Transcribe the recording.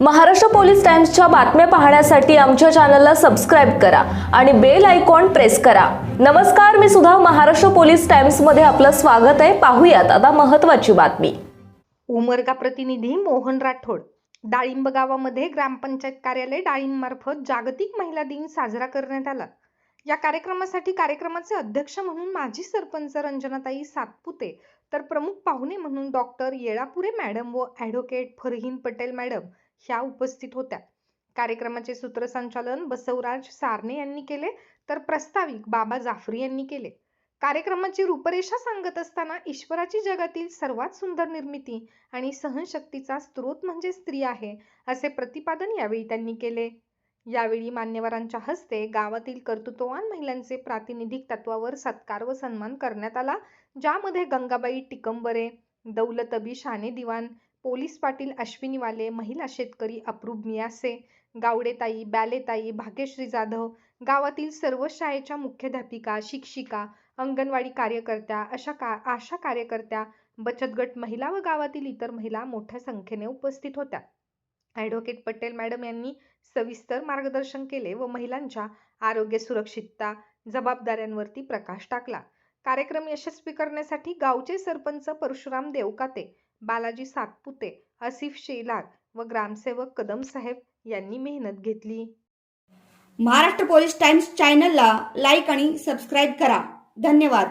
Maharashtra police टाइम्सच्या बातम्या पाहण्यासाठी आमच्या चॅनलला सबस्क्राईब करा आणि बेल आयकॉन प्रेस करा. नमस्कार मी सुद्धा महाराष्ट्र पोलीस टाइम्समध्ये आपलं स्वागत आहे. पाहूयात आता महत्वाची बातमी. उमरगा प्रतिनिधी मोहन राठोड. डाळिंब गावामध्ये ग्रामपंचायत कार्यालय डाळिंब मार्फत जागतिक महिला दिन साजरा करण्यात आला. या कार्यक्रमासाठी कार्यक्रमाचे अध्यक्ष म्हणून माजी सरपंच रंजनाताई सातपुते तर प्रमुख पाहुणे म्हणून डॉक्टर येळापुरे मॅडम व ॲडव्होकेट फरहीन पटेल मॅडम ह्या उपस्थित होत्या. कार्यक्रमाचे सूत्रसंचालन बसवराज सारणे यांनी केले तर प्रस्ताविक बाबा जाफरी यांनी केले. कार्यक्रमाची रूपरेषा सांगत असताना ईश्वराची जगातील सर्वात सुंदर निर्मिती आणि सहनशक्तीचा स्रोत म्हणजे स्त्री आहे असे प्रतिपादन यावेळी त्यांनी केले. यावेळी मान्यवरांच्या हस्ते गावातील कर्तृत्ववान महिलांचे प्रातिनिधिक तत्वावर सत्कार व सन्मान करण्यात आला ज्यामध्ये गंगाबाई टिकंबरे दौलतबी शाने दिवान पोलीस पाटील अश्विनी वाले महिला शेतकरी अप्रूप मियासे गावडेताई बॅलेताई भाग्यश्री जाधव गावातील सर्व शाळेच्या मुख्याध्यापिका शिक्षिका अंगणवाडी कार्यकर्त्या अशा का आशा कार्यकर्त्या बचत गट महिला व गावातील इतर महिला मोठ्या संख्येने उपस्थित होत्या. ॲडव्होकेट पटेल मॅडम यांनी सविस्तर मार्गदर्शन केले व महिलांच्या आरोग्य सुरक्षितता जबाबदाऱ्यांवरती प्रकाश टाकला. कार्यक्रम यशस्वी करण्यासाठी गावचे सरपंच परशुराम देवकाते बालाजी सातपुते आसिफ शेलार व ग्रामसेवक कदम साहेब यांनी मेहनत घेतली. महाराष्ट्र पोलीस टाइम्स चॅनलला लाईक आणि सबस्क्राईब करा. धन्यवाद.